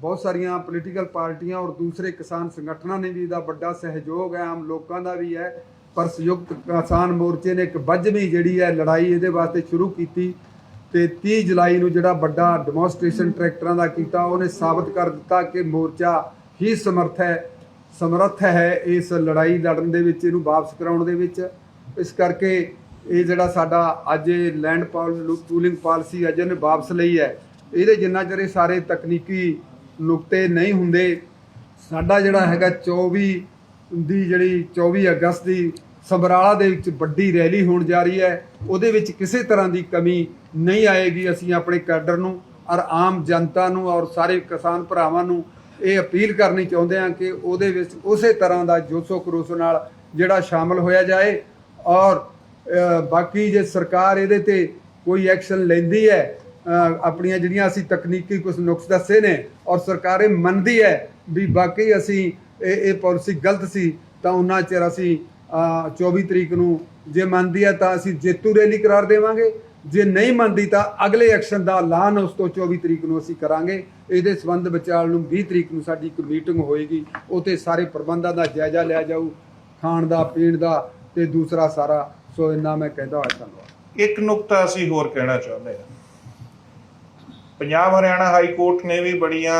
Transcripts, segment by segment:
ਬਹੁਤ ਸਾਰੀਆਂ ਪੋਲੀਟੀਕਲ ਪਾਰਟੀਆਂ ਔਰ ਦੂਸਰੇ ਕਿਸਾਨ ਸੰਗਠਨਾਂ ਨੇ ਵੀ ਇਹਦਾ ਵੱਡਾ ਸਹਿਯੋਗ ਹੈ, ਆਮ ਲੋਕਾਂ ਦਾ ਵੀ ਹੈ। ਪਰ ਸੰਯੁਕਤ ਕਿਸਾਨ ਮੋਰਚੇ ਨੇ ਇੱਕ ਵੱਜਵੀਂ ਜਿਹੜੀ ਹੈ ਲੜਾਈ ਇਹਦੇ ਵਾਸਤੇ ਸ਼ੁਰੂ ਕੀਤੀ ਤੇ 30 ਜੁਲਾਈ ਨੂੰ ਜਿਹੜਾ ਵੱਡਾ ਡੈਮੋਨਸਟ੍ਰੇਸ਼ਨ ਟਰੈਕਟਰਾਂ ਦਾ ਕੀਤਾ, ਉਹਨੇ ਸਾਬਤ ਕਰ ਦਿੱਤਾ ਕਿ ਮੋਰਚਾ ਹੀ ਸਮਰਥ ਹੈ, ਸਮਰੱਥ ਹੈ ਇਸ ਲੜਾਈ ਲੜਨ ਦੇ ਵਿੱਚ, ਇਹਨੂੰ ਵਾਪਸ ਕਰਾਉਣ ਦੇ ਵਿੱਚ। ਇਸ ਕਰਕੇ ਇਹ ਜਿਹੜਾ ਸਾਡਾ ਅੱਜ ਇਹ ਲੈਂਡ ਪੂਲਿੰਗ ਪਾਲਿਸੀ ਅੱਜ ਇਹਨੇ ਵਾਪਸ ਲਈ ਹੈ। ਇਹਦੇ ਜਿੰਨਾ ਚਿਰ ਇਹ ਸਾਰੇ ਤਕਨੀਕੀ ਨੁਕਤੇ ਨਹੀਂ ਹੁੰਦੇ। ਸਾਡਾ ਜਿਹੜਾ ਹੈਗਾ 24 ਦੀ ਜਿਹੜੀ 24 ਅਗਸਤ ਦੀ ਸਮਰਾਲਾ ਦੇ ਵਿੱਚ ਵੱਡੀ ਰੈਲੀ ਹੋਣ ਜਾ ਰਹੀ ਹੈ। ਉਹਦੇ ਵਿੱਚ ਕਿਸੇ ਤਰ੍ਹਾਂ ਦੀ ਕਮੀ ਨਹੀਂ ਆਏਗੀ ਅਸੀਂ ਆਪਣੇ ਕੈਡਰ ਨੂੰ ਔਰ ਆਮ ਜਨਤਾ ਨੂੰ ਔਰ ਸਾਰੇ ਕਿਸਾਨ ਭਰਾਵਾਂ ਨੂੰ ਇਹ ਅਪੀਲ ਕਰਨੀ ਚਾਹੁੰਦੇ ਹਾਂ ਕਿ ਉਹਦੇ ਵਿੱਚ ਉਸੇ ਤਰ੍ਹਾਂ ਦਾ ਜੋਸ਼ੋ ਖਰੋਸ਼ ਨਾਲ ਜਿਹੜਾ ਸ਼ਾਮਲ ਹੋਇਆ ਜਾਏ। ਔਰ ਬਾਕੀ ਜੇ ਸਰਕਾਰ ਇਹਦੇ ਤੇ ਕੋਈ ਐਕਸ਼ਨ ਲੈਂਦੀ ਹੈ ਆਪਣੀਆਂ ਜਿਹੜੀਆਂ ਅਸੀਂ ਤਕਨੀਕੀ ਕੁਝ ਨੁਕਸ ਦੱਸੇ ਨੇ ਔਰ ਸਰਕਾਰ ਇਹ ਮੰਨਦੀ ਹੈ ਵੀ ਬਾਕੀ ਅਸੀਂ ਇਹ ਇਹ ਪਾਲਿਸੀ ਗਲਤ ਸੀ ਤਾਂ ਉਹਨਾਂ ਚਿਰ ਅਸੀਂ ਅ, 24 ਤਰੀਕ ਨੂੰ ਜੇ ਮੰਨਦੀ ਹੈ ਤਾਂ ਅਸੀਂ ਜੇਤੂ ਰੈਲੀ ਕਰਾਰ ਦੇਵਾਂਗੇ। ਜੇ ਨਹੀਂ ਮੰਨਦੀ ਤਾਂ ਅਗਲੇ ਐਕਸ਼ਨ ਦਾ ਐਲਾਨ ਉਸ ਤੋਂ 24 ਤਰੀਕ ਨੂੰ ਅਸੀਂ ਕਰਾਂਗੇ। ਇਹਦੇ ਸੰਬੰਧ ਵਿਚਾਲ ਨੂੰ 20 ਤਰੀਕ ਨੂੰ ਸਾਡੀ ਇੱਕ ਮੀਟਿੰਗ ਹੋਏਗੀ। ਉਤੇ ਸਾਰੇ ਪ੍ਰਬੰਧਾਂ ਦਾ ਜਾਇਜ਼ਾ ਲਿਆ ਜਾਊ ਖਾਣ ਦਾ ਪੀਣ ਦਾ ਤੇ ਦੂਸਰਾ ਸਾਰਾ। ਸੋ ਇੰਨਾ ਮੈਂ ਕਹਿੰਦਾ ਹਾਂ ਧੰਨਵਾਦ। ਇੱਕ ਨੁਕਤਾ ਅਸੀਂ ਹੋਰ ਕਹਿਣਾ ਚਾਹੁੰਦੇ ਹਾਂ। ਪੰਜਾਬ ਹਰਿਆਣਾ ਹਾਈ ਕੋਰਟ ਨੇ ਵੀ ਬੜੀਆਂ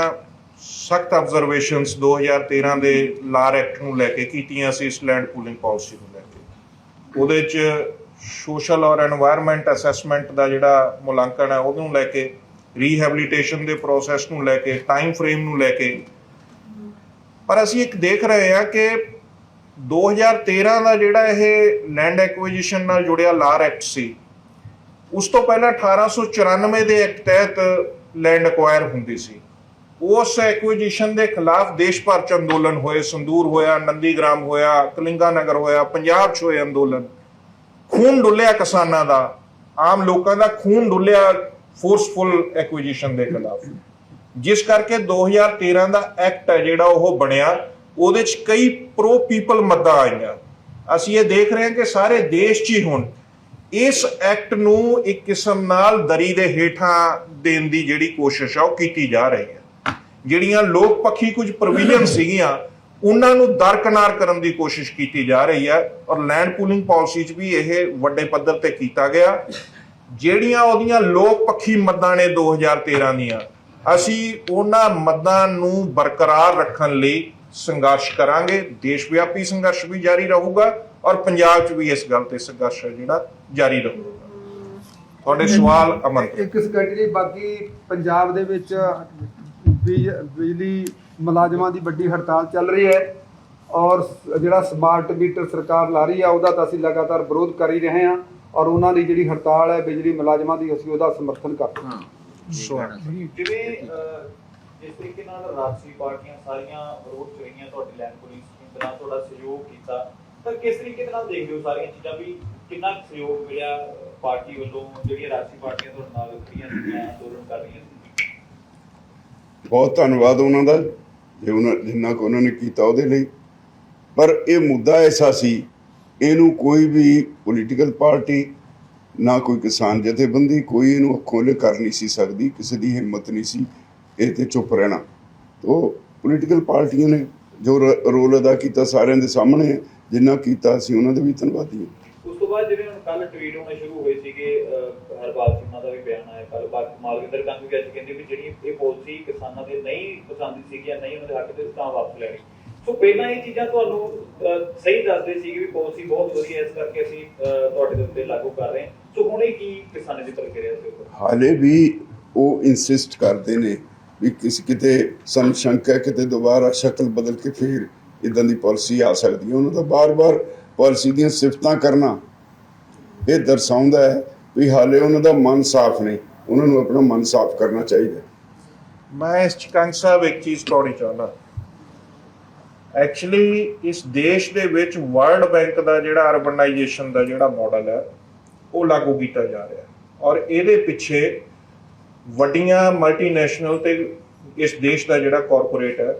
ਸਖਤ ਆਬਜ਼ਰਵੇਸ਼ਨਸ 2013 ਦੇ ਲਾਰ ਐਕਟ ਨੂੰ ਲੈ ਕੇ ਕੀਤੀਆਂ ਸੀ, ਇਸ ਲੈਂਡ ਪੂਲਿੰਗ ਪਾਲਿਸੀ ਨੂੰ ਲੈ ਕੇ। ਉਹਦੇ 'ਚ ਸੋਸ਼ਲ ਔਰ এনवायरमेंट ਅਸੈਸਮੈਂਟ ਦਾ ਜਿਹੜਾ ਮੁਲਾਂਕਣ ਹੈ, ਉਹਨੂੰ ਲੈ ਕੇ ਰੀਹੈਬਿਲਿਟੇਸ਼ਨ ਦੇ ਪ੍ਰੋਸੈਸ ਨੂੰ ਲੈ ਕੇ ਟਾਈਮ ਫਰੇਮ ਨੂੰ ਲੈ ਕੇ। ਪਰ ਅਸੀਂ ਇੱਕ ਦੇਖ ਰਹੇ ਹਾਂ ਕਿ 2013 ਦਾ ਜਿਹੜਾ ਇਹ ਲੈਂਡ ਐਕਵੀਜੀਸ਼ਨ ਨਾਲ ਜੁੜਿਆ ਲਾਰ ਐਕਟ ਸੀ ਉਸ ਤੋਂ ਪਹਿਲਾਂ 1894 ਦੇ ਐਕਟ ਤਹਿਤ ਲੈਂਡ ਅਕਵਾਇਰ ਹੁੰਦੀ ਸੀ। ਉਸ ਐਕੁਜੀਸ਼ਨ ਦੇ ਖਿਲਾਫ ਦੇਸ਼ ਭਰ ਚ ਅੰਦੋਲਨ ਹੋਏ, ਸੰਦੂਰ ਹੋਇਆ, ਨੰਦੀਗ੍ਰਾਮ ਹੋਇਆ ਕਲਿੰਗਾ ਨਗਰ ਹੋਇਆ, ਪੰਜਾਬ ਚ ਹੋਏ ਅੰਦੋਲਨ। ਖੂਨ ਡੁੱਲਿਆ ਕਿਸਾਨਾਂ ਦਾ, ਆਮ ਲੋਕਾਂ ਦਾ ਖੂਨ ਡੁੱਲਿਆ ਫੋਰਸਫੁਲ ਐਕੁਜੀਸ਼ਨ ਦੇ ਖਿਲਾਫ। ਜਿਸ ਕਰਕੇ 2013 ਦਾ ਐਕਟ ਹੈ ਜਿਹੜਾ ਉਹ ਬਣਿਆ, ਉਹਦੇ ਚ ਕਈ ਪ੍ਰੋ ਪੀਪਲ ਮੱਦਾਂ ਆਈਆਂ। ਅਸੀਂ ਇਹ ਦੇਖ ਰਹੇ ਹਾਂ ਕਿ ਸਾਰੇ ਦੇਸ਼ 'ਚ ਹੀ ਹੁਣ ਇਸ ਐਕਟ ਨੂੰ ਇੱਕ ਕਿਸਮ ਨਾਲ ਦਰੀ ਦੇ ਹੇਠਾਂ ਦੇਣ ਦੀ ਜਿਹੜੀ ਕੋਸ਼ਿਸ਼ ਆ, ਉਹ ਕੀਤੀ ਜਾ ਰਹੀ ਹੈ। ਜਿਹੜੀਆਂ ਲੋਕ ਪੱਖੀ ਕੁਝ ਪ੍ਰੋਵੀਜ਼ਨ ਸੀਗੀਆਂ, ਉਹਨਾਂ ਨੂੰ ਦਰਕਨਾਰ ਕਰਨ ਦੀ ਕੋਸ਼ਿਸ਼ ਕੀਤੀ ਜਾ ਰਹੀ ਹੈ ਔਰ ਲੈਂਡ ਪੂਲਿੰਗ ਪਾਲਿਸੀ 'ਚ ਵੀ ਇਹ ਵੱਡੇ ਪੱਧਰ ਤੇ ਕੀਤਾ ਗਿਆ। ਜਿਹੜੀਆਂ ਉਹਦੀਆਂ ਲੋਕ ਪੱਖੀ ਮੱਦਾਂ ਨੇ 2013 ਦੀਆਂ, ਅਸੀਂ ਉਹਨਾਂ ਮੱਦਾਂ ਨੂੰ ਬਰਕਰਾਰ ਰੱਖਣ ਲਈ ਸੰਘਰਸ਼ ਕਰਾਂਗੇ। ਦੇਸ਼ ਵਿਆਪੀ ਸੰਘਰਸ਼ ਵੀ ਜਾਰੀ ਰਹੂਗਾ। ਔਰ ਪੰਜਾਬ 'ਚ ਵੀ ਇਸ ਗੱਲ ਤੇ ਸੰਘਰਸ਼ ਹੈ ਜਿਹੜਾ ਜਾਰੀ ਰਹੂਗਾ ਤੁਹਾਡੇ ਸਵਾਲ ਅਮਨ ਇੱਕ ਸਕਿੰਟ ਜੀ ਬਾਕੀ ਪੰਜਾਬ ਦੇ ਵਿੱਚ ਬਿਜ- ਬਿਜਲੀ ਮੁਲਾਜ਼ਮਾਂ ਦੀ ਵੱਡੀ ਹੜਤਾਲ ਚੱਲ ਰਹੀ ਹੈ ਔਰ ਜਿਹੜਾ ਸਮਾਰਟ ਮੀਟਰ ਸਰਕਾਰ ਲਾ ਰਹੀ ਹੈ ਉਹਦਾ ਤਾਂ ਅਸੀਂ ਲਗਾਤਾਰ ਵਿਰੋਧ ਕਰ ਹੀ ਰਹੇ ਹਾਂ ਔਰ ਉਹਨਾਂ ਦੀ ਜਿਹੜੀ ਹੜਤਾਲ ਹੈ ਬਿਜਲੀ ਮੁਲਾਜ਼ਮਾਂ ਦੀ ਅਸੀਂ ਉਹਦਾ ਸਮਰਥਨ ਕਰਦੇ ਹਾਂ। ਜਿਵੇਂ ਜਿਸ ਤਰੀਕੇ ਨਾਲ ਰਾਜਸੀ ਪਾਰਟੀਆਂ ਸਾਰੀਆਂ ਵਿਰੋਧ ਚ ਰਹੀਆਂ ਤੁਹਾਡੀ ਲੈਂਡ ਪੁਲਿਸ ਨਾਲ ਤੁਹਾਡਾ ਸਹਿਯੋਗ ਕੀਤਾ ਤਾਂ ਕਿਸ ਤਰੀਕੇ ਦੇ ਨਾਲ ਦੇਖਦੇ ਹੋ ਸਾਰੀਆਂ ਚੀਜ਼ਾਂ ਵੀ ਕਿੰਨਾ ਕੁ ਸਹਿਯੋਗ ਮਿਲਿਆ ਪਾਰਟੀ ਵੱਲੋਂ, ਜਿਹੜੀਆਂ ਰਾਜਸੀ ਪਾਰਟੀਆਂ ਤੁਹਾਡੇ ਨਾਲ ਖੜੀਆਂ ਸੀਗੀਆਂ ਅੰਦੋਲਨ ਕਰ ਰਹੀਆਂ ਸੀ? ਬਹੁਤ ਧੰਨਵਾਦ ਉਹਨਾਂ ਦਾ, ਜੇ ਉਹਨਾਂ, ਜਿੰਨਾ ਕੁ ਉਹਨਾਂ ਨੇ ਕੀਤਾ ਉਹਦੇ ਲਈ। ਪਰ ਇਹ ਮੁੱਦਾ ਐਸਾ ਸੀ, ਇਹਨੂੰ ਕੋਈ ਵੀ ਪੋਲੀਟੀਕਲ ਪਾਰਟੀ ਨਾ ਕੋਈ ਕਿਸਾਨ ਜਥੇਬੰਦੀ, ਕੋਈ ਇਹਨੂੰ ਖੋਲੇ ਕਰ ਨਹੀਂ ਸੀ ਸਕਦੀ, ਕਿਸੇ ਦੀ ਹਿੰਮਤ ਨਹੀਂ ਸੀ, ਇਹ ਤੇ ਚੁੱਪ ਰਹਿਣਾ। ਤੋ ਪੋਲੀਟੀਕਲ ਪਾਰਟੀਆਂ ਨੇ ਜੋ ਰੋਲ ਅਦਾ ਕੀਤਾ ਸਾਰਿਆਂ ਦੇ ਸਾਹਮਣੇ ਜਿੰਨਾ ਕੀਤਾ ਸੀ ਉਹਨਾਂ ਦੇ ਵੀ ਧੰਨਵਾਦੀ ਹਾਂ। ਉਸ ਤੋਂ ਬਾਅਦ ਜਿਵੇਂ ਹੁਣ ਕੱਲ ਟਵੀਟ ਹੋਣੇ ਸ਼ੁਰੂ ਹੋਏ ਸੀਗੇ ਹਰਪਾਲ ਸਿੰਘਾਂ ਦਾ ਵੀ ਬਿਆਨ ਆਇਆ ਕੱਲ ਮਾਲਵਿੰਦਰ ਕੰਗ ਵੀ ਅੱਜ ਕਹਿੰਦੇ ਵੀ ਜਿਹੜੀ ਇਹ ਪਾਲਿਸੀ ਕਿਸਾਨਾਂ ਦੇ ਨਹੀਂ ਪਸੰਦ ਸੀ ਜਾਂ ਨਹੀਂ ਉਹਨਾਂ ਦੇ ਹੱਕ ਦੇ ਤਾਂ ਵਾਪਸ ਲੈਣੀ। ਸੋ ਪਹਿਲਾਂ ਇਹ ਚੀਜ਼ਾਂ ਤੁਹਾਨੂੰ ਸਹੀ ਦੱਸਦੇ ਸੀਗੇ ਵੀ ਪਾਲਿਸੀ ਬਹੁਤ ਵਧੀਆ ਇਸ ਕਰਕੇ ਅਸੀਂ ਤੁਹਾਡੇ ਦੇ ਉੱਤੇ ਲਾਗੂ ਕਰ ਰਹੇ ਹਾਂ। ਸੋ ਹੁਣ ਇਹ ਕੀ ਕਿਸਾਨਾਂ ਦੀ ਪ੍ਰਕਿਰਿਆ ਦੇ ਉੱਪਰ ਹਾਲੇ ਵੀ ਉਹ ਇਨਸਿਸਟ ਕਰਦੇ ਨੇ ਵੀ ਕਿਸ ਕਿਤੇ ਸਾਨੂੰ ਸ਼ੰਕਾ ਕਿਤੇ ਦੁਬਾਰਾ ਸ਼ਕਲ ਬਦਲ ਕੇ ਫਿਰ ਇਦਾਂ ਦੀ ਪਾਲਿਸੀ ਆ ਸਕਦੀ ਹੈ। ਉਹਨਾਂ ਦਾ ਬਾਰ-ਬਾਰ ਪਾਲਿਸੀ ਦੀਆਂ ਸਿਫਤਾਂ ਕਰਨਾ ਇਹ ਦਰਸਾਉਂਦਾ ਹੈ ਵੀ ਹਾਲੇ ਉਹਨਾਂ ਦਾ ਮਨ ਸਾਫ਼ ਨਹੀਂ। ਉਹਨਾਂ ਨੂੰ ਆਪਣਾ ਮਨ ਸਾਫ਼ ਕਰਨਾ ਚਾਹੀਦਾ ਮੈਂ ਇਸ ਚਕੰਗ ਸਾਹਿਬ ਇੱਕ ਚੀਜ਼ ਕਹਣੀ ਚਾਹੁੰਦਾ। ਐਕਚੁਅਲੀ ਇਸ ਦੇਸ਼ ਦੇ ਵਿੱਚ ਵਰਲਡ ਬੈਂਕ ਦਾ ਜਿਹੜਾ ਅਰਬਨਾਈਜੇਸ਼ਨ ਦਾ ਜਿਹੜਾ ਮਾਡਲ ਹੈ, ਉਹ ਲਾਗੂ ਕੀਤਾ ਜਾ ਰਿਹਾ ਔਰ ਇਹਦੇ ਪਿੱਛੇ ਵੱਡੀਆਂ ਮਲਟੀਨੈਸ਼ਨਲ ਤੇ ਇਸ ਦੇਸ਼ ਦਾ ਜਿਹੜਾ ਕਾਰਪੋਰੇਟ ਹੈ,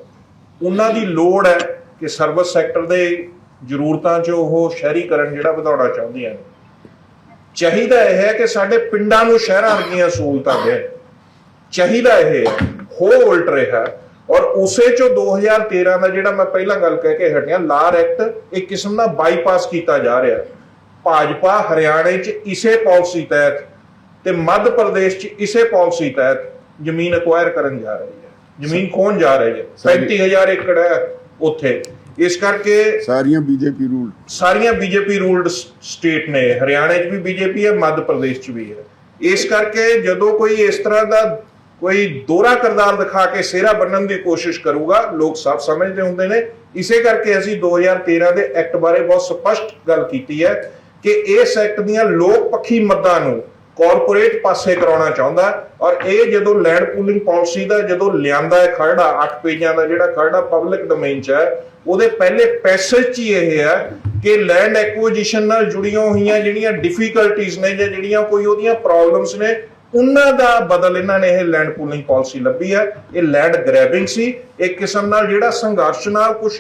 ਉਹਨਾਂ ਦੀ ਲੋੜ ਹੈ ਕਿ ਸਰਵਿਸ ਸੈਕਟਰ ਦੇ ਜ਼ਰੂਰਤਾਂ 'ਚ ਉਹ ਸ਼ਹਿਰੀਕਰਨ ਜਿਹੜਾ ਵਧਾਉਣਾ ਚਾਹੁੰਦੀਆਂ ਨੇ ਚਾਹੀਦਾ ਇਹ ਹੈ ਕਿ ਸਾਡੇ ਪਿੰਡਾਂ ਨੂੰ ਸ਼ਹਿਰਾਂ ਵਰਗੀਆਂ ਸਹੂਲਤਾਂ ਦੇਣ। ਚਾਹੀਦਾ ਇਹ ਹੈ ਉਲਟ ਰਿਹਾ ਉਸੇ ਚੋਂ 2013 ਦਾ ਜਿਹੜਾ ਮੈਂ ਪਹਿਲਾਂ ਗੱਲ ਕਹਿ ਕੇ ਹਟਿਆ ਲਾਰ ਐਕਟ ਇੱਕ ਕਿਸਮ ਦਾ ਬਾਈਪਾਸ ਕੀਤਾ ਜਾ ਰਿਹਾ। ਭਾਜਪਾ ਹਰਿਆਣੇ 'ਚ ਇਸੇ ਪਾਲਿਸੀ ਤਹਿਤ ਤੇ ਮੱਧ ਪ੍ਰਦੇਸ਼ 'ਚ ਇਸੇ ਪਾਲਿਸੀ ਤਹਿਤ ਜ਼ਮੀਨ ਅਕਵਾਇਰ ਕਰਨ ਜਾ ਰਹੀ ਹੈ। ਜ਼ਮੀਨ ਖੋਣ ਜਾ ਰਹੀ ਹੈ। 35000 ਏਕੜ ਹੈ। ਉੱਥੇ। ਇਸ ਕਰਕੇ ਸਾਰੀਆਂ ਬੀਜੇਪੀ ਰੂਲ ਸਾਰੀਆਂ ਬੀਜੇਪੀ ਰੂਲਡ ਸਟੇਟ ਨੇ। ਹਰਿਆਣੇ 'ਚ ਵੀ ਬੀਜੇਪੀ ਹੈ ਮੱਧ ਪ੍ਰਦੇਸ਼ 'ਚ ਵੀ ਹੈ। ਇਸ ਕਰਕੇ ਜਦੋਂ ਕੋਈ ਇਸ ਤਰ੍ਹਾਂ ਦਾ ਕੋਈ ਦੋਹਰਾ ਕਰਦਾਰ ਦਿਖਾ ਕੇ ਸਿਹਰਾ ਬੰਨਣ ਦੀ ਕੋਸ਼ਿਸ਼ ਕਰੂਗਾ ਲੋਕ ਸਭ ਸਮਝਦੇ ਹੁੰਦੇ ਨੇ। ਇਸੇ ਕਰਕੇ ਅਸੀਂ 2013 ਦੇ ਐਕਟ ਬਾਰੇ ਬਹੁਤ ਸਪਸ਼ਟ ਗੱਲ ਕੀਤੀ ਹੈ ਕਿ ਇਸ ਐਕਟ ਦੀਆਂ ਲੋਕ ਪੱਖੀ ਮੱਦਾਂ ਨੂੰ ਕਾਰਪੋਰੇਟ ਪਾਸੇ ਕਰਾਉਣਾ ਚਾਹੁੰਦਾ ਔਰ ਇਹ ਜਦੋਂ ਲੈਂਡ ਪੂਲਿੰਗ ਪਾਲਿਸੀ ਦਾ ਜਦੋਂ ਲਿਆਂਦਾ ਹੈ ਖਰੜਾ 8 ਪੇਜਾਂ ਦਾ ਜਿਹੜਾ ਖਰੜਾ ਪਬਲਿਕ ਡੋਮੇਨ 'ਚ ਹੈ, ਉਹਦੇ ਪਹਿਲੇ ਪੈਸੇਜ 'ਚ ਹੀ ਇਹ ਹੈ ਕਿ ਲੈਂਡ ਐਕੁਜੀਸ਼ਨ ਨਾਲ ਜੁੜੀਆਂ ਹੋਈਆਂ ਜਿਹੜੀਆਂ ਡਿਫਿਕਲਟੀਆਂ ਨੇ ਜਾਂ ਜਿਹੜੀਆਂ ਕੋਈ ਉਹਦੀਆਂ ਪ੍ਰੋਬਲਮਸ ਨੇ, ਉਹਨਾਂ ਦਾ ਬਦਲ ਇਹਨਾਂ ਨੇ ਇਹ ਲੈਂਡ ਪੂਲਿੰਗ ਪਾਲਿਸੀ ਲੱਭੀ ਹੈ। ਇਹ ਲੈਂਡ ਗ੍ਰੈਬਿੰਗ ਸੀ। ਇੱਕ ਕਿਸਮ ਨਾਲ ਜਿਹੜਾ ਸੰਘਰਸ਼ ਨਾਲ ਕੁਝ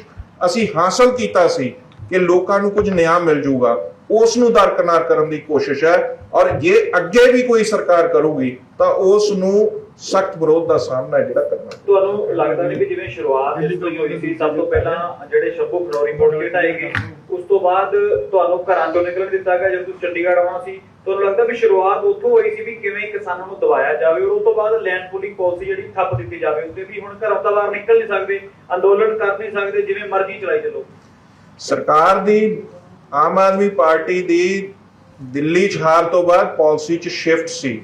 ਅਸੀਂ ਹਾਸਲ ਕੀਤਾ ਸੀ ਕਿ ਲੋਕਾਂ ਨੂੰ ਕੁਝ ਨਿਆਂ ਮਿਲ ਜਾਊਗਾ ਉਸ ਨੂੰ ਦਰਕਨਾਰ ਕਰਨ ਦੀ ਕੋਸ਼ਿਸ਼ ਹੈ ਔਰ ਜੇ ਅੱਗੇ ਵੀ ਕੋਈ ਸਰਕਾਰ ਕਰੂਗੀ ਤਾਂ ਉਸ ਨੂੰ ਸਖਤ ਵਿਰੋਧ ਦਾ ਸਾਹਮਣਾ ਜਿਹੜਾ ਕਰਨਾ ਤੁਹਾਨੂੰ ਲੱਗਦਾ ਨਹੀਂ ਵੀ ਜਿਵੇਂ ਸ਼ੁਰੂਆਤ ਇਸ ਤੋਂ ਹੋਈ ਸੀ ਸਭ ਤੋਂ ਪਹਿਲਾਂ ਜਿਹੜੇ ਸ਼ੰਭੂ ਫਲੋਰੀ ਮੋੜ ਹਟਾਏ ਗਏ ਉਸ ਤੋਂ ਬਾਅਦ ਤੁਹਾਨੂੰ ਘਰਾਂ ਤੋਂ ਨਿਕਲਣ ਦਿੱਤਾ ਗਿਆ ਜਦੋਂ ਤੁਸੀਂ ਚੰਡੀਗੜ੍ਹ ਆਉਣਾ ਸੀ ਤੁਹਾਨੂੰ ਲੱਗਦਾ ਵੀ ਸ਼ੁਰੂਆਤ ਉੱਥੋਂ ਹੋਈ ਸੀ ਵੀ ਕਿਵੇਂ ਕਿਸਾਨਾਂ ਨੂੰ ਦਬਾਇਆ ਜਾਵੇ ਔਰ ਉਸ ਤੋਂ ਬਾਅਦ ਲੈਂਡ ਪੂਲਿੰਗ ਪਾਲਿਸੀ ਜਿਹੜੀ ਠੱਪ ਦਿੱਤੀ ਜਾਵੇ ਉੱਤੇ ਵੀ ਹੁਣ ਘਰੋਂ ਤਾਂ ਬਾਹਰ ਨਿਕਲ ਨਹੀਂ ਸਕਦੇ ਅੰਦੋਲਨ ਕਰ ਨਹੀਂ ਸਕਦੇ ਜਿਵੇਂ ਮਰਜ਼ੀ ਚਲਾਈ ਚੱਲੋ। ਸਰਕਾਰ ਦੀ ਆਮ ਆਦਮੀ ਪਾਰਟੀ ਦੀ ਦਿੱਲੀ 'ਚ ਤੋਂ ਬਾਅਦ ਪਾਲਿਸੀ 'ਚ ਸ਼ਿਫਟ ਸੀ।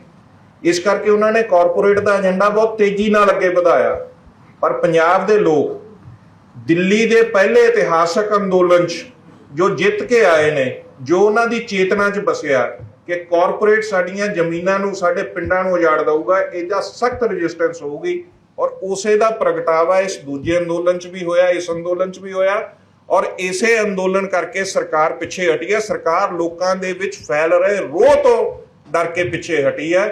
ਇਸ ਕਰਕੇ ਉਹਨਾਂ ਨੇ ਕਾਰਪੋਰੇਟ ਦਾ ਏਜੰਡਾ ਬਹੁਤ ਤੇਜ਼ੀ ਨਾਲ ਅੱਗੇ ਵਧਾਇਆ। ਪਰ ਪੰਜਾਬ ਦੇ ਲੋਕ ਦਿੱਲੀ ਦੇ ਪਹਿਲੇ ਇਤਿਹਾਸਕ ਅੰਦੋਲਨ 'ਚ ਜੋ ਜਿੱਤ ਕੇ ਆਏ ਨੇ, ਜੋ ਉਹਨਾਂ ਦੀ ਚੇਤਨਾ 'ਚ ਬਸਿਆ ਕਿ ਕਾਰਪੋਰੇਟ ਸਾਡੀਆਂ ਜ਼ਮੀਨਾਂ ਨੂੰ ਸਾਡੇ ਪਿੰਡਾਂ ਨੂੰ ਉਜਾੜ ਦਊਗਾ, ਇਹਦਾ ਸਖਤ ਰੈਜ਼ਿਸਟੈਂਸ ਹੋਊਗੀ ਔਰ ਉਸੇ ਦਾ ਪ੍ਰਗਟਾਵਾ ਇਸ ਦੂਜੇ ਅੰਦੋਲਨ 'ਚ ਵੀ ਹੋਇਆ, ਇਸ ਅੰਦੋਲਨ 'ਚ ਵੀ ਹੋਇਆ। ਔਰ ਇਸੇ ਅੰਦੋਲਨ ਕਰਕੇ ਸਰਕਾਰ ਪਿੱਛੇ ਹਟੀ ਹੈ। ਸਰਕਾਰ ਲੋਕਾਂ ਦੇ ਵਿੱਚ ਫੈਲ ਰਹੇ ਰੋਹ ਤੋਂ ਡਰ ਕੇ ਪਿੱਛੇ ਹਟੀ ਹੈ।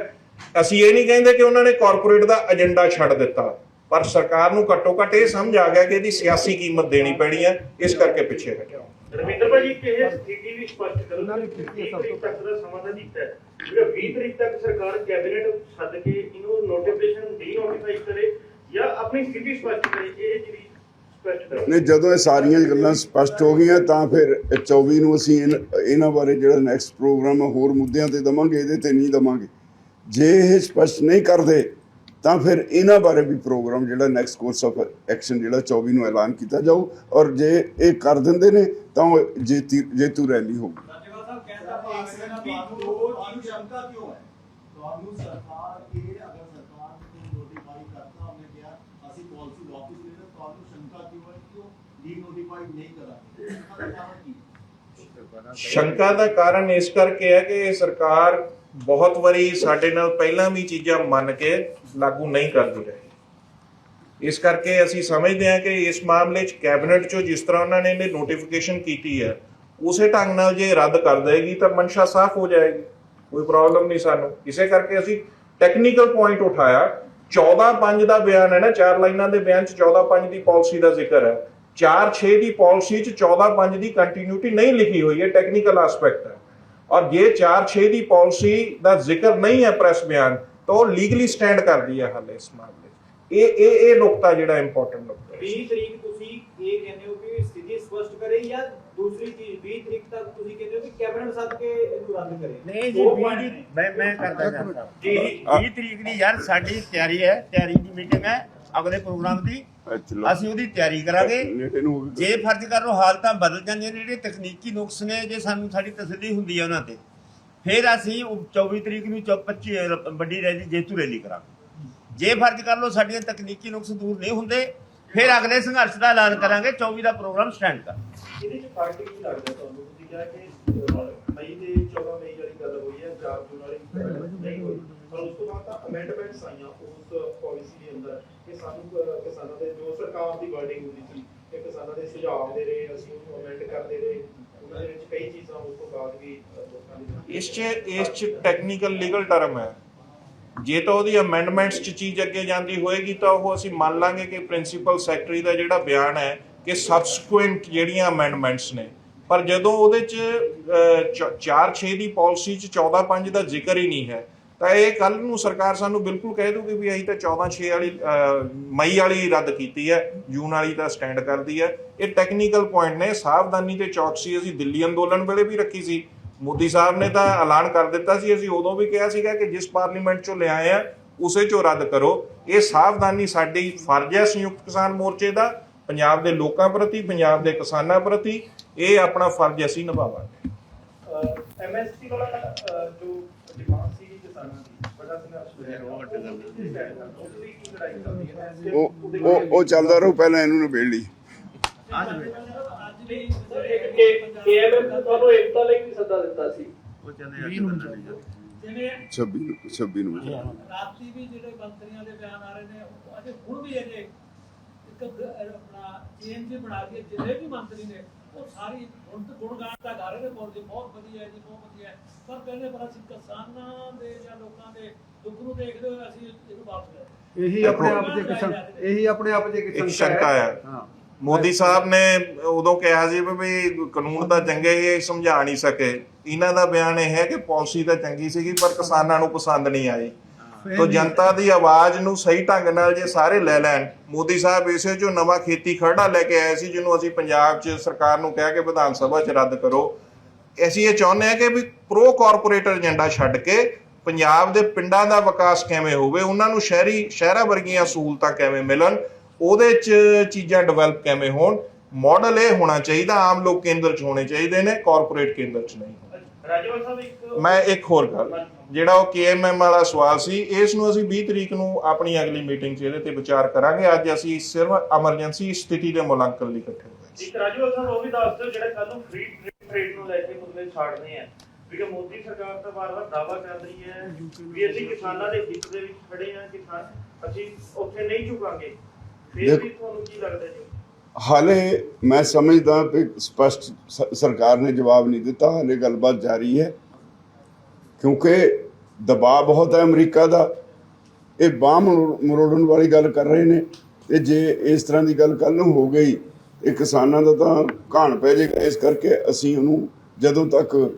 ਅਸੀਂ ਇਹ ਨਹੀਂ ਕਹਿੰਦੇ ਕਿ ਉਹਨਾਂ ਨੇ ਕਾਰਪੋਰੇਟ ਦਾ ਏਜੰਡਾ ਛੱਡ ਦਿੱਤਾ ਪਰ ਸਰਕਾਰ ਨੂੰ ਘੱਟੋ ਘੱਟ ਇਹ ਸਮਝ ਆ ਗਿਆ ਕਿ ਇਹਦੀ ਸਿਆਸੀ ਕੀਮਤ ਦੇਣੀ ਪੈਣੀ ਹੈ। ਇਸ ਕਰਕੇ ਪਿੱਛੇ ਹਟਿਆ। ਰਵਿੰਦਰ ਭਾਜੀ ਇਹ ਸਥਿਤੀ ਵੀ ਸਪਸ਼ਟ ਕਰੋ ਉਹਨਾਂ ਨੇ 30 ਤਰੀਕ ਤੱਕ ਦਾ ਸਮਾਂ ਤਾਂ ਦਿੱਤਾ। ਹੈ ਜਿਹੜਾ 20 ਤਰੀਕ ਤੱਕ ਸਰਕਾਰ ਕੈਬਨਿਟ ਸੱਦ ਕੇ ਇਹਨੂੰ ਨੋਟੀਫਿਕੇਸ਼ਨ ਡੀ ਨੋਟੀਫਾਈ ਕਰੇ ਜਾਂ ਆਪਣੀ ਸਥਿਤੀ ਸਪਸ਼ਟ ਕਰੇ ਇਹ ਜਿਹੜੀ ਨੇ ਜਦੋਂ ਇਹ ਸਾਰੀਆਂ ਗੱਲਾਂ ਸਪਸ਼ਟ ਹੋ ਗਈਆਂ, ਤਾਂ ਫਿਰ ਇਹ 24 ਨੂੰ ਅਸੀਂ ਇਹਨਾਂ ਬਾਰੇ ਜਿਹੜਾ ਨੈਕਸਟ ਪ੍ਰੋਗਰਾਮ ਆ, ਹੋਰ ਮੁੱਦਿਆਂ ਤੇ ਦਵਾਂਗੇ, ਇਹਦੇ ਤੇ ਨਹੀਂ ਦਵਾਂਗੇ। ਜੇ ਇਹ ਸਪਸ਼ਟ ਨਹੀਂ ਕਰਦੇ, ਤਾਂ ਫਿਰ ਇਹਨਾਂ ਬਾਰੇ ਵੀ ਪ੍ਰੋਗਰਾਮ ਜਿਹੜਾ ਨੈਕਸਟ ਕੋਰਸ ਆਫ ਐਕਸ਼ਨ ਜਿਹੜਾ 24 ਨੂੰ ਐਲਾਨ ਕੀਤਾ ਜਾਊ, ਔਰ ਜੇ ਇਹ ਕਰ ਦਿੰਦੇ ਨੇ, ਤਾਂ ਉਹ ਜੇਤੀ, ਜੇਤੂ ਰੈਲੀ ਹੋਊਗੀ। ਤੁਹਾਨੂੰ ਸ਼ੰਕਾ ਕਿਉਂ ਹੈ ਤੁਹਾਨੂੰ ਸਰਕਾਰ ਇਹ ਅਗਰ ਸਰਕਾਰ ਨੇ ਨੋਟੀਫਾਈ ਕਰਤਾ ਉਹਨੇ ਕਿਹਾ ਅਸੀਂ ਪਾਲਿਸੀ ਵਾਪਸ ਲੈ ਰਹੇ ਤੁਹਾਨੂੰ ਸ਼ੰਕਾ ਕਿਉਂ ਹੈ ਕਿ ਨਹੀਂ ਕਰਾਂਗੇ। ਸ਼ੰਕਾ ਦਾ ਕਾਰਨ ਇਸ ਕਰਕੇ ਹੈ ਕਿ ਸਰਕਾਰ ਬਹੁਤ ਵਾਰੀ ਸਾਡੇ ਨਾਲ ਪਹਿਲਾਂ ਵੀ ਚੀਜ਼ਾਂ ਮੰਨ ਕੇ ਲਾਗੂ ਨਹੀਂ ਕਰਦੀ ਰਹੀ। ਇਸ ਕਰਕੇ ਅਸੀਂ ਸਮਝਦੇ ਹਾਂ ਕਿ ਇਸ ਮਾਮਲੇ 'ਚ ਕੈਬਨਿਟ 'ਚੋਂ ਜਿਸ ਤਰ੍ਹਾਂ ਉਹਨਾਂ ਨੇ ਨੋਟੀਫਿਕੇਸ਼ਨ ਕੀਤੀ ਹੈ, ਉਸੇ ਢੰਗ ਨਾਲ ਜੇ ਰੱਦ ਕਰ ਦੇਗੀ ਤਾਂ ਮਨਸ਼ਾ ਸਾਫ਼ ਹੋ ਜਾਏਗੀ। ਕੋਈ ਪ੍ਰੋਬਲਮ ਨਹੀਂ ਸਾਨੂੰ। ਇਸੇ ਕਰਕੇ ਅਸੀਂ ਟੈਕਨੀਕਲ ਪੁਆਇੰਟ ਉਠਾਇਆ। 14-5 ਦਾ ਬਿਆਨ ਹੈ ਨਾ, ਚਾਰ ਲਾਈਨਾਂ ਦੇ ਬਿਆਨ 'ਚ 14-5 ਦੀ ਪਾਲਿਸੀ ਦਾ ਜ਼ਿਕਰ ਹੈ। 4-6 ਦੀ ਪਾਲਿਸੀ 'ਚ 14-5 ਦੀ ਕੰਟੀਨਿਊਟੀ ਨਹੀਂ ਲਿਖੀ ਹੋਈ ਹੈ ਟੈਕਨੀਕਲ ਐਸਪੈਕਟ ਹੈ। ਔਰ ਜੇ 4-6 ਦੀ ਪਾਲਿਸੀ ਦਾ ਜ਼ਿਕਰ ਨਹੀਂ ਹੈ ਪ੍ਰੈਸ ਬਿਆਨ ਤਾਂ ਉਹ ਲੀਗਲੀ ਸਟੈਂਡ ਕਰਦੀ ਹੈ ਹਾਲੇ ਇਸ ਮਾਮਲੇ 'ਚ। ਇਹ ਇਹ ਇਹ ਨੁਕਤਾ ਜਿਹੜਾ ਇੰਪੋਰਟੈਂਟ ਨੁਕਤਾ ਹੈ। 20 ਤਰੀਕ ਤੁਸੀਂ ਇਹ ਕਹਿੰਦੇ ਹੋ ਕਿ ਸਥਿਤੀ ਸਪਸ਼ਟ ਕਰੇ ਜਾਂ ਦੂਸਰੀ ਚੀਜ਼ 20 ਤਰੀਕ ਤੱਕ ਤੁਸੀਂ ਕਹਿੰਦੇ ਹੋ ਕਿ ਕੈਬਨਿਟ ਸੱਦ ਕੇ ਇਹਨੂੰ ਰੱਦ ਕਰੇ? ਨਹੀਂ ਜੀ ਦੋ ਵੀਹ point ਦੀ ਨੇ। ਮੈਂ ਮੈਂ ਕਰਦਾ ਜਾਂਦਾ ਜੀ, ਜੀ 20 ਤਰੀਕ ਦੀ ਯਾਰ ਸਾਡੀ ਤਿਆਰੀ ਹੈ ਤਿਆਰੀ ਦੀ ਮੀਟਿੰਗ ਹੈ। ਅਗਲੇ ਪ੍ਰੋਗਰਾਮ ਦੀ ਚਲੋ ਅਸੀਂ ਉਹਦੀ ਤਿਆਰੀ ਕਰਾਂਗੇ। ਨੇੜੇ ਨੂੰ ਹੋ ਜੇ ਫਰਜ਼ ਕਰ ਲਓ ਹਾਲਤਾਂ ਬਦਲ ਜਾਂਦੀਆਂ ਨੇ ਜਿਹੜੇ ਤਕਨੀਕੀ ਨੁਕਸ ਨੇ ਜੇ ਸਾਨੂੰ ਸਾਡੀ ਤਸੱਲੀ ਹੁੰਦੀ ਹੈ ਉਹਨਾਂ ਤੇ ਫਿਰ ਅਸੀਂ ਉਹ 24 ਤਰੀਕ ਨੂੰ ਚੌ- 25 ਰ- ਵੱਡੀ ਰੈਲੀ ਜੇਤੂ ਰੈਲੀ ਕਰਾਂਗੇ। ਜੇ ਫਰਜ਼ ਕਰ ਲਓ ਸਾਡੀਆਂ ਤਕਨੀਕੀ ਨੁਕਸ ਦੂਰ ਨਹੀਂ ਹੁੰਦੇ ਫਿਰ ਅਗਲੇ ਸੰਘਰਸ਼ ਦਾ ਐਲਾਨ ਕਰਾਂਗੇ 24 ਦਾ ਪ੍ਰੋਗਰਾਮ ਸਟੈਂਡ ਕਰ। ਇਹਦੇ ਚ ਫ਼ਰਕ ਕੀ ਲੱਗਦਾ ਤੁਹਾਨੂੰ? ਤੁਸੀਂ ਕਿਹਾ ਕਿ ਮਈ ਦੇ 14 ਮਈ ਵਾਲੀ ਗੱਲ ਹੋਈ ਹੈ 4 ਜੂਨ ਵਾਲੀ ਨਹੀਂ ਹੋਈ ਪਰ ਉਸ ਤੋਂ ਬਾਅਦ ਤਾਂ ਅਮੈਂਡਮੈਂਟਸ ਆਈਆਂ ਉਸ ਪਾਲਿਸੀ ਦੇ ਅੰਦਰ ਕਿ ਸਾਨੂੰ ਅਹ, ਕਿਸਾਨਾਂ ਦੇ ਜੋ ਸਰਕਾਰ ਦੀ ਵਰਡਿੰਗ ਹੁੰਦੀ ਸੀ ਕਿ ਕਿਸਾਨਾਂ ਦੇ ਸੁਝਾਅ ਦੇ ਰਹੇ ਅਸੀਂ ਉਹਨੂੰ ਅਮੈਂਡ ਕਰਦੇ ਰਹੇ ਉਹਨਾਂ ਦੇ ਵਿੱਚ ਕਈ ਚੀਜ਼ਾਂ ਉਸ ਤੋਂ ਬਾਅਦ ਵੀ ਲੋਕਾਂ ਦੀ ਇਸ 'ਚ ਇਸ 'ਚ ਟੈਕਨੀਕਲ ਲੀਗਲ ਟਰਮ ਹੈ। ਜੇ ਤਾਂ ਉਹਦੀ ਅਮੈਂਡਮੈਂਟਸ 'ਚ ਚੀਜ਼ ਅੱਗੇ ਜਾਂਦੀ ਹੋਏਗੀ ਤਾਂ ਉਹ ਅਸੀਂ ਮੰਨ ਲਾਂਗੇ ਕਿ ਪ੍ਰਿੰਸੀਪਲ ਸੈਕਟਰੀ ਦਾ ਜਿਹੜਾ ਬਿਆਨ ਹੈ ਕਿ ਸਬਸਕੁਐਂਟ ਜਿਹੜੀਆਂ ਅਮੈਂਡਮੈਂਟਸ ਨੇ। ਪਰ ਜਦੋਂ ਉਹਦੇ 'ਚ 4-6 ਦੀ ਪਾਲਿਸੀ 'ਚ 14-5 ਦਾ ਜ਼ਿਕਰ ਹੀ ਨਹੀਂ ਹੈ ਤਾਂ ਇਹ ਕੱਲ ਨੂੰ ਸਰਕਾਰ ਸਾਨੂੰ ਬਿਲਕੁਲ ਕਹਿ ਦੂਗੀ ਵੀ ਅਸੀਂ ਤਾਂ 14 6 ਵਾਲੀ ਮਈ ਵਾਲੀ ਰੱਦ ਕੀਤੀ ਹੈ, ਜੂਨ ਵਾਲੀ ਤਾਂ ਸਟੈਂਡ ਕਰਦੀ ਹੈ। ਇਹ ਟੈਕਨੀਕਲ ਪੁਆਇੰਟ ਨੇ, ਸਾਵਧਾਨੀ ਤੇ ਚੌਕਸੀ ਅਸੀਂ ਦਿੱਲੀ ਅੰਦੋਲਨ ਵੇਲੇ ਵੀ ਰੱਖੀ ਸੀ। ਮੋਦੀ ਸਾਹਿਬ ਨੇ ਤਾਂ ਐਲਾਨ ਕਰ ਦਿੱਤਾ ਸੀ। ਅਸੀਂ ਉਦੋਂ ਵੀ ਕਿਹਾ ਸੀਗਾ ਕਿ ਜਿਸ ਪਾਰਲੀਮੈਂਟ ਚੋਂ ਲਿਆਏ ਆ, ਉਸੇ ਚੋਂ ਰੱਦ ਕਰੋ। ਇਹ ਸਾਵਧਾਨੀ ਸਾਡੀ ਫਰਜ਼ ਹੈ ਸੰਯੁਕਤ ਕਿਸਾਨ ਮੋਰਚੇ ਦਾ, ਪੰਜਾਬ ਦੇ ਲੋਕਾਂ ਪ੍ਰਤੀ, ਪੰਜਾਬ ਦੇ ਕਿਸਾਨਾਂ ਪ੍ਰਤੀ। ਇਹ ਆਪਣਾ ਫਰਜ਼ ਅਸੀਂ ਨਿਭਾਵਾਂਗੇ। ਐਮਐਸਪੀ ਵਾਲਾ ਜੋ ਡਿਮਾਂਡ ਸੀ ਕਿਸਾਨਾਂ ਦੀ ਬੜਾ ਸੰਘਰਸ਼ ਹੋਇਆ ਉਹ ਉਹ ਉਹ ਚੱਲਦਾ ਰਹੂ, ਪਹਿਲਾਂ ਇਹਨੂੰ ਨਿਬੇੜ ਲਈ। ਕੇਐਮਐਮ ਤੁਹਾਨੂੰ ਏਕਤਾ ਲਈ ਵੀ ਸੱਦਾ ਦਿੱਤਾ ਸੀ ਉਹ ਚੱਲੇ ਅੱਜ ਬੰਦਾ ਨਹੀਂ 26 ਨੂੰ 26 ਨੂੰ। ਰਾਤੀ ਵੀ ਜਿਹੜੇ ਮੰਤਰੀਆਂ ਦੇ ਬਿਆਨ ਆ ਰਹੇ ਨੇ ਅਜੇ ਹੁਣ ਵੀ ਅਜੇ ਇੱਕ ਗ- ਆਪਣਾ ਚੇਂਜ ਬਣਾ ਕੇ ਜਿਹੜੇ ਵੀ ਮੰਤਰੀ ਨੇ ਉਹ ਸਾਰੀ ਹੁਣ ਤੇ ਗੁਣਗਾਨ ਤਾਂ ਕਰ ਰਹੇ ਨੇ ਬਹੁਤ ਜੀ ਬਹੁਤ ਵਧੀਆ ਹੈ ਜੀ ਬਹੁਤ ਵਧੀਆ ਹੈ। ਪਰ ਕਹਿੰਦੇ ਪਰ ਅਸੀਂ ਕਿਸਾਨਾਂ ਦੇ ਜਾਂ ਲੋਕਾਂ ਦੇ ਦੁੱਖ ਨੂੰ ਦੇਖਦੇ ਹੋਏ ਅਸੀਂ ਇਹਨੂੰ ਵਾਪਸ ਲੈ ਰਹੇ ਇਹੀ ਆਪਣੇ ਆਪ ਇੱਕ ਸ਼ੰ- ਇਹੀ ਆਪਣੇ ਆਪ 'ਚ ਇੱਕ ਸ਼ੰਕਾ ਹੈ। ਹਾਂ। ਮੋਦੀ ਸਾਹਿਬ ਨੇ ਉਦੋਂ ਕਿਹਾ ਸੀ ਵੀ ਵੀ ਕਾਨੂੰਨ ਤਾਂ ਚੰਗੇ ਹੀ ਇਹ ਸਮਝਾ ਨਹੀਂ ਸਕੇ। ਇਹਨਾਂ ਦਾ ਬਿਆਨ ਇਹ ਹੈ ਕਿ ਪਾਲਿਸੀ ਤਾਂ ਚੰਗੀ ਸੀਗੀ ਪਰ ਕਿਸਾਨਾਂ ਨੂੰ ਪਸੰਦ ਨਹੀਂ ਆਈ। ਤੋ ਜਨਤਾ ਦੀ ਆਵਾਜ਼ ਨੂੰ ਸਹੀ ਢੰਗ ਨਾਲ ਜੇ ਸਾਰੇ ਲੈ ਲੈਣ ਮੋਦੀ ਸਾਹਿਬ ਇਸੇ ਚੋਂ ਨਵਾਂ ਖੇਤੀ ਖਰੜਾ ਲੈ ਕੇ ਆਏ ਸੀ ਜਿਹਨੂੰ ਅਸੀਂ ਪੰਜਾਬ 'ਚ ਸਰਕਾਰ ਨੂੰ ਕਹਿ ਕੇ ਵਿਧਾਨ ਸਭਾ 'ਚ ਰੱਦ ਕਰੋ ਅਸੀਂ ਇਹ ਚਾਹੁੰਦੇ ਹਾਂ ਕਿ ਵੀ ਪ੍ਰੋ ਕਾਰਪੋਰੇਟਰ ਏਜੰਡਾ ਛੱਡ ਕੇ ਪੰਜਾਬ ਦੇ ਪਿੰਡਾਂ ਦਾ ਵਿਕਾਸ ਕਿਵੇਂ ਹੋਵੇ ਉਹਨਾਂ ਨੂੰ ਸ਼ਹਿਰੀ ਸ਼ਹਿਰਾਂ ਵਰਗੀਆਂ ਸਹੂਲਤਾਂ ਕਿਵੇਂ ਮਿਲਣ ਉਹਦੇ 'ਚ ਚੀਜ਼ਾਂ ਡਿਵੈਲਪ ਕਿਵੇਂ ਹੋਣ ਮਾਡਲ ਇਹ ਹੋਣਾ ਚਾਹੀਦਾ ਆਮ ਲੋਕ ਕੇਂਦਰ 'ਚ ਹੋਣੇ ਚਾਹੀਦੇ ਨੇ ਕਾਰਪੋਰੇਟ ਕੇਂਦਰ 'ਚ ਨਹੀਂ ਰਾਜੇਵਾਲ ਸਾਹਿਬ ਇੱਕ ਮੈਂ ਇੱਕ ਹੋਰ ਗੱਲ ਜਿਹੜਾ ਉਹ ਕੇਐਮਐਮ ਵਾਲਾ ਸਵਾਲ ਸੀ ਇਸ ਨੂੰ ਅਸੀਂ 20 ਤਰੀਕ ਨੂੰ ਆਪਣੀ ਅਗਲੀ ਮੀਟਿੰਗ 'ਚ ਇਹਦੇ ਤੇ ਵਿਚਾਰ ਕਰਾਂਗੇ। ਅੱਜ ਅਸੀਂ ਸਿਰਫ ਐਮਰਜੈਂਸੀ ਸਥਿਤੀ ਦੇ ਮੁਲਾਂਕਣ ਲਈ ਇਕੱਠੇ ਹੋਏ ਸੀ। ਇੱਕ ਰਾਜੇਵਾਲ ਸਾਹਿਬ ਉਹ ਵੀ ਦੱਸ ਦਿਓ ਜਿਹੜਾ ਕੱਲ ਨੂੰ ਫ੍ਰੀ ਟ੍ਰੇਡ ਨੂੰ ਲੈ ਕੇ ਮੁੱਦੇ ਛਾੜਦੇ ਆ। ਕਿਉਂਕਿ ਮੋਦੀ ਸਰਕਾਰ ਤਾਂ ਵਾਰ-ਵਾਰ ਦਾਅਵਾ ਕਰ ਰਹੀ ਹੈ ਵੀ ਅਸੀਂ ਕਿਸਾਨਾਂ ਦੇ ਹਿੱਤ ਦੇ ਵਿੱਚ ਖੜੇ ਆ ਕਿਸਾਨ ਅਸੀਂ ਉੱਥੇ ਨਹੀਂ ਝੁਕਾਂਗੇ। ਫਿਰ ਵੀ ਤੁਹਾਨੂੰ ਕੀ ਲੱਗਦਾ ਜੀ? ਹਾਲੇ ਮੈਂ ਸਮਝਦਾ ਕਿ ਸਪਸ਼ਟ ਸਰਕਾਰ ਨੇ ਜਵਾਬ ਨਹੀਂ ਦਿੱਤਾ, ਹਾਲੇ ਗੱਲਬਾਤ ਜਾਰੀ ਹੈ। ਕਿਉਂਕਿ ਦਬਾਅ ਬਹੁਤ ਹੈ ਅਮਰੀਕਾ ਦਾ। ਇਹ ਬਾਹ ਮਰੋ- ਮਰੋੜਨ ਵਾਲੀ ਗੱਲ ਕਰ ਰਹੇ ਨੇ। ਤੇ ਜੇ ਇਸ ਤਰ੍ਹਾਂ ਦੀ ਗੱਲ ਕੱਲ ਨੂੰ ਹੋ ਗਈ, ਇਹ ਕਿਸਾਨਾਂ ਦਾ ਤਾਂ ਘਾਣ ਪੈ ਜਾਏਗਾ। ਇਸ ਕਰਕੇ ਅਸੀਂ ਉਹਨੂੰ ਜਦੋਂ ਤੱਕ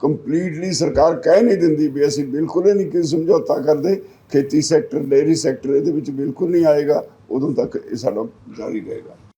ਕੰਪਲੀਟਲੀ ਸਰਕਾਰ ਕਹਿ ਨਹੀਂ ਦਿੰਦੀ ਵੀ ਅਸੀਂ ਬਿਲਕੁਲ ਹੀ ਨਹੀਂ ਕੋਈ ਸਮਝੌਤਾ ਕਰਦੇ, ਖੇਤੀ ਸੈਕਟਰ ਡੇਅਰੀ ਸੈਕਟਰ ਇਹਦੇ ਵਿੱਚ ਬਿਲਕੁਲ ਨਹੀਂ ਆਏਗਾ, ਉਦੋਂ ਤੱਕ ਇਹ ਸਾਡਾ ਜਾਰੀ ਰਹੇਗਾ।